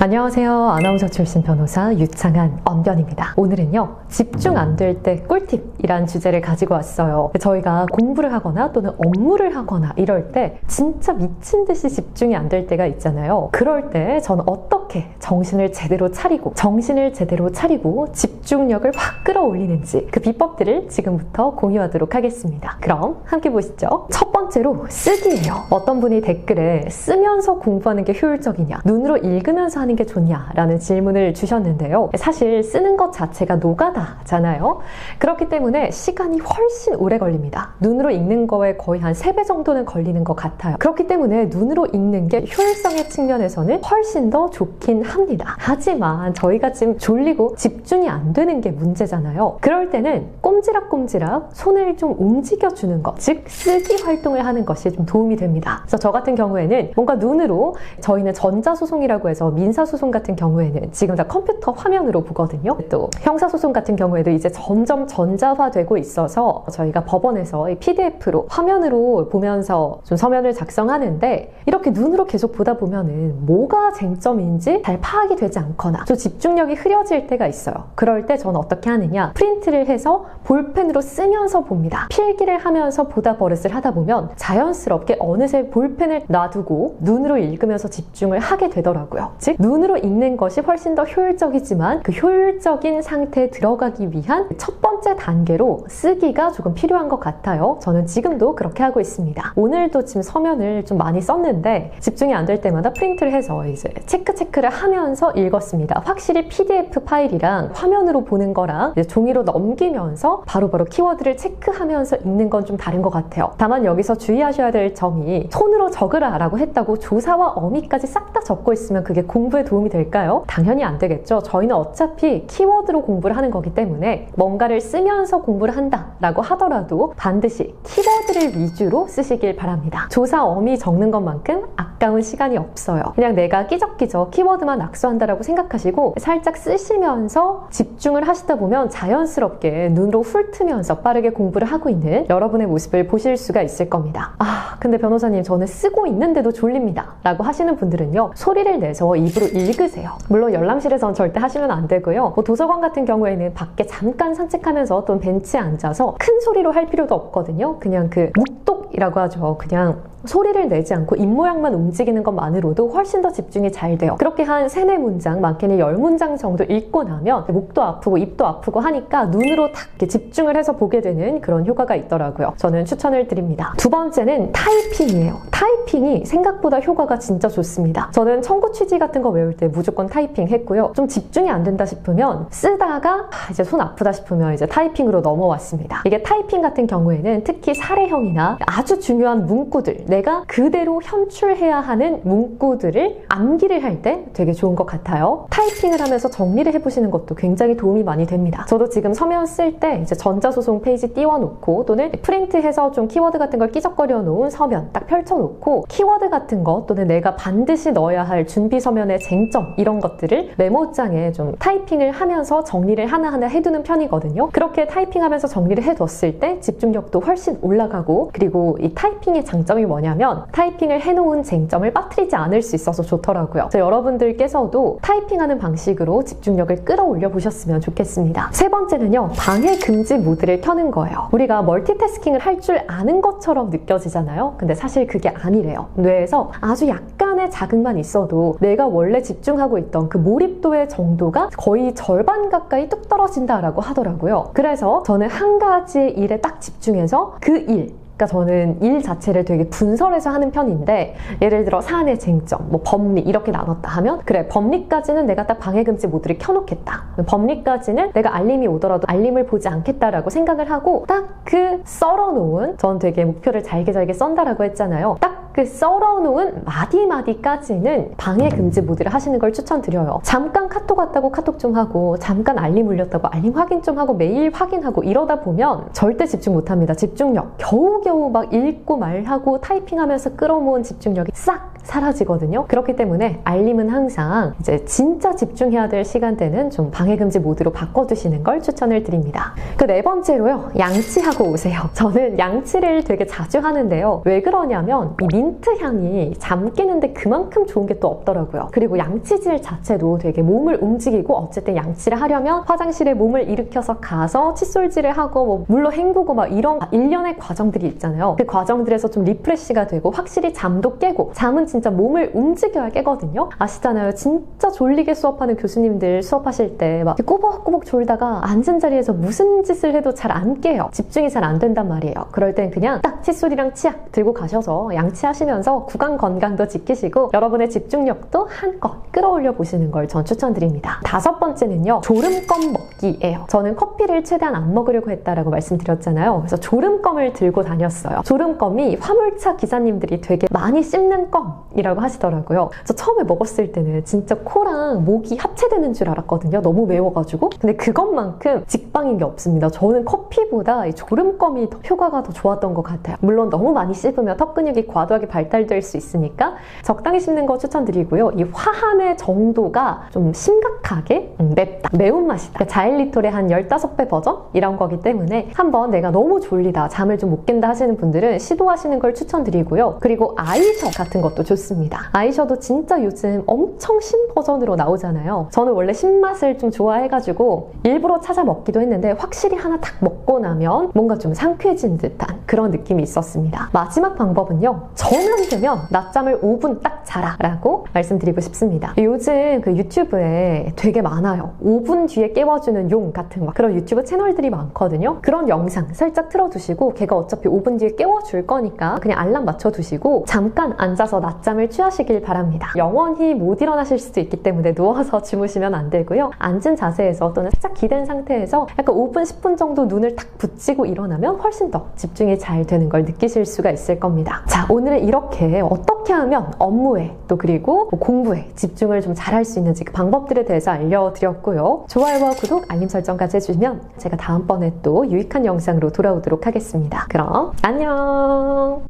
안녕하세요. 아나운서 출신 변호사 유창한 언변입니다. 오늘은요, 집중 안 될 때 꿀팁이란 주제를 가지고 왔어요. 저희가 공부를 하거나 또는 업무를 하거나 이럴 때 진짜 미친 듯이 집중이 안 될 때가 있잖아요. 그럴 때 저는 어 떻게 정신을 제대로 차리고, 정신을 제대로 차리고 집중력을 확 끌어올리는지 그 비법들을 지금부터 공유하도록 하겠습니다. 그럼 함께 보시죠. 첫 번째로 쓰기예요. 어떤 분이 댓글에 쓰면서 공부하는 게 효율적이냐, 눈으로 읽으면서 하는 게 좋냐 라는 질문을 주셨는데요. 사실 쓰는 것 자체가 노가다잖아요. 그렇기 때문에 시간이 훨씬 오래 걸립니다. 눈으로 읽는 거에 거의 한 3배 정도는 걸리는 것 같아요. 그렇기 때문에 눈으로 읽는 게 효율성의 측면에서는 훨씬 더 좋긴 합니다. 하지만 저희가 지금 졸리고 집중이 안 되는 게 문제잖아요. 그럴 때는 꼼지락꼼지락 손을 좀 움직여주는 것, 즉 쓰기 활동을 하는 것이 좀 도움이 됩니다. 그래서 저 같은 경우에는 뭔가 눈으로 저희는 전자소송이라고 해서 민사소송 같은 경우에는 지금 다 컴퓨터 화면으로 보거든요. 또 형사소송 같은 경우에도 이제 점점 전자화되고 있어서 저희가 법원에서 PDF로 화면으로 보면서 좀 서면을 작성하는데 이렇게 눈으로 계속 보다 보면은 뭐가 쟁점인지 잘 파악이 되지 않거나 좀 집중력이 흐려질 때가 있어요. 그럴 때 저는 어떻게 하느냐 프린트를 해서 볼펜으로 쓰면서 봅니다. 필기를 하면서 보다 버릇을 하다 보면 자연스럽게 어느새 볼펜을 놔두고 눈으로 읽으면서 집중을 하게 되더라고요. 즉 눈으로 읽는 것이 훨씬 더 효율적이지만 그 효율적인 상태에 들어가기 위한 첫 번째 단계로 쓰기가 조금 필요한 것 같아요. 저는 지금도 그렇게 하고 있습니다. 오늘도 지금 서면을 좀 많이 썼는데 집중이 안 될 때마다 프린트를 해서 이제 체크 체크 를 하면서 읽었습니다. 확실히 PDF 파일이랑 화면으로 보는 거랑 종이로 넘기면서 바로바로 바로 키워드를 체크하면서 읽는 건 좀 다른 것 같아요. 다만 여기서 주의하셔야 될 점이 손으로 적으라 라고 했다고 조사와 어미까지 싹 다 적고 있으면 그게 공부에 도움이 될까요? 당연히 안 되겠죠. 저희는 어차피 키워드로 공부를 하는 거기 때문에 뭔가를 쓰면서 공부를 한다 라고 하더라도 반드시 키워드를 위주로 쓰시길 바랍니다. 조사 어미 적는 것만큼 아까운 시간이 없어요. 그냥 내가 끼적끼적 키워드 만 악수한다라고 생각하시고 살짝 쓰시면서 집중을 하시다 보면 자연스럽게 눈으로 훑으면서 빠르게 공부를 하고 있는 여러분의 모습을 보실 수가 있을 겁니다. 아, 근데 변호사님 저는 쓰고 있는데도 졸립니다. 라고 하시는 분들은요. 소리를 내서 입으로 읽으세요. 물론 열람실에선 절대 하시면 안 되고요. 뭐 도서관 같은 경우에는 밖에 잠깐 산책하면서 또는 벤치에 앉아서 큰 소리로 할 필요도 없거든요. 그냥 그 묵독이라고 하죠. 그냥 소리를 내지 않고 입모양만 움직이는 것만으로도 훨씬 더 집중이 잘 돼요. 그렇게 한 세네 문장, 많게는 열 문장 정도 읽고 나면 목도 아프고 입도 아프고 하니까 눈으로 탁 집중을 해서 보게 되는 그런 효과가 있더라고요. 저는 추천을 드립니다. 두 번째는 타이핑이에요. 타이핑이 생각보다 효과가 진짜 좋습니다. 저는 청구 취지 같은 거 외울 때 무조건 타이핑 했고요. 좀 집중이 안 된다 싶으면 쓰다가 이제 손 아프다 싶으면 이제 타이핑으로 넘어왔습니다. 이게 타이핑 같은 경우에는 특히 사례형이나 아주 중요한 문구들 내가 그대로 현출해야 하는 문구들을 암기를 할 때 되게 좋은 것 같아요. 타이핑을 하면서 정리를 해보시는 것도 굉장히 도움이 많이 됩니다. 저도 지금 서면 쓸 때 이제 전자소송 페이지 띄워놓고 또는 프린트해서 좀 키워드 같은 걸 끼적거려 놓은 서면 딱 펼쳐놓고 키워드 같은 것 또는 내가 반드시 넣어야 할 준비 서면의 쟁점 이런 것들을 메모장에 좀 타이핑을 하면서 정리를 하나하나 해두는 편이거든요. 그렇게 타이핑하면서 정리를 해뒀을 때 집중력도 훨씬 올라가고 그리고 이 타이핑의 장점이 뭐냐 면 타이핑을 해놓은 쟁점을 빠뜨리지 않을 수 있어서 좋더라고요. 여러분들께서도 타이핑하는 방식으로 집중력을 끌어올려 보셨으면 좋겠습니다. 세 번째는요. 방해 금지 모드를 켜는 거예요. 우리가 멀티태스킹을 할 줄 아는 것처럼 느껴지잖아요. 근데 사실 그게 아니래요. 뇌에서 아주 약간의 자극만 있어도 내가 원래 집중하고 있던 그 몰입도의 정도가 거의 절반 가까이 뚝 떨어진다라고 하더라고요. 그래서 저는 한 가지의 일에 딱 집중해서 그 일, 그러니까 저는 일 자체를 되게 분설해서 하는 편인데 예를 들어 사안의 쟁점, 뭐 법리 이렇게 나눴다 하면 그래 법리까지는 내가 딱 방해금지 모드를 켜놓겠다. 법리까지는 내가 알림이 오더라도 알림을 보지 않겠다라고 생각을 하고 딱 그 썰어놓은 전 되게 목표를 잘게 잘게 썬다라고 했잖아요. 딱 그 썰어놓은 마디마디까지는 방해 금지 모드를 하시는 걸 추천드려요. 잠깐 카톡 왔다고 카톡 좀 하고 잠깐 알림 울렸다고 알림 확인 좀 하고 메일 확인하고 이러다 보면 절대 집중 못합니다. 집중력 겨우 겨우 막 읽고 말하고 타이핑하면서 끌어모은 집중력이 싹 사라지거든요. 그렇기 때문에 알림은 항상 이제 진짜 집중해야 될 시간대는 좀 방해 금지 모드로 바꿔두시는 걸 추천을 드립니다. 그 네 번째로요. 양치하고 오세요. 저는 양치를 되게 자주 하는데요. 왜 그러냐면 이 민트 향이 잠 깨는데 그만큼 좋은 게 또 없더라고요. 그리고 양치질 자체도 되게 몸을 움직이고 어쨌든 양치를 하려면 화장실에 몸을 일으켜서 가서 칫솔질을 하고 뭐 물로 헹구고 막 이런 일련의 과정들이 있잖아요. 그 과정들에서 좀 리프레시가 되고 확실히 잠도 깨고 잠은 진짜 몸을 움직여야 깨거든요. 아시잖아요. 진짜 졸리게 수업하는 교수님들 수업하실 때막 꾸벅꾸벅 졸다가 앉은 자리에서 무슨 짓을 해도 잘 안 깨요. 집중이 잘 안 된단 말이에요. 그럴 땐 그냥 딱 칫솔이랑 치약 들고 가셔서 양치하시 면서 구강 건강도 지키시고 여러분의 집중력도 한껏 끌어올려 보시는 걸 전 추천드립니다. 다섯 번째는요. 졸음껌 먹기예요. 저는 커피를 최대한 안 먹으려고 했다라고 말씀드렸잖아요. 그래서 졸음껌을 들고 다녔어요. 졸음껌이 화물차 기사님들이 되게 많이 씹는 껌이라고 하시더라고요. 그래서 처음에 먹었을 때는 진짜 코랑 목이 합체되는 줄 알았거든요. 너무 매워가지고. 근데 그것만큼 직방인 게 없습니다. 저는 커피보다 이 졸음껌이 더 효과가 더 좋았던 것 같아요. 물론 너무 많이 씹으면 턱 근육이 과도하게 발달될 수 있으니까 적당히 씹는 거 추천드리고요. 이 화함의 정도가 좀 심각하게 음, 맵다. 매운맛이다. 자일리톨의 한 15배 버전? 이런 거기 때문에 한번 내가 너무 졸리다, 잠을 좀 못 깬다 하시는 분들은 시도하시는 걸 추천드리고요. 그리고 아이셔 같은 것도 좋습니다. 아이셔도 진짜 요즘 엄청 신 버전으로 나오잖아요. 저는 원래 신맛을 좀 좋아해가지고 일부러 찾아 먹기도 했는데 확실히 하나 딱 먹고 나면 뭔가 좀 상쾌해진 듯한 그런 느낌이 있었습니다. 마지막 방법은요. 전안 되면 낮잠을 5분 딱 자라 라고 말씀드리고 싶습니다. 요즘 그 유튜브에 되게 많아요. 5분 뒤에 깨워주는 용 같은 막 그런 유튜브 채널들이 많거든요. 그런 영상 살짝 틀어두시고 걔가 어차피 5분 뒤에 깨워줄 거니까 그냥 알람 맞춰두시고 잠깐 앉아서 낮잠을 취하시길 바랍니다. 영원히 못 일어나실 수도 있기 때문에 누워서 주무시면 안 되고요. 앉은 자세에서 또는 살짝 기댄 상태에서 약간 5분, 10분 정도 눈을 탁 붙이고 일어나면 훨씬 더 집중이 잘 되는 걸 느끼실 수가 있을 겁니다. 자, 오늘 은 이렇게 어떻게 하면 업무에 또 그리고 뭐 공부에 집중을 좀 잘할 수 있는지 그 방법들에 대해서 알려드렸고요. 좋아요와 구독, 알림 설정까지 해주시면 제가 다음번에 또 유익한 영상으로 돌아오도록 하겠습니다. 그럼 안녕!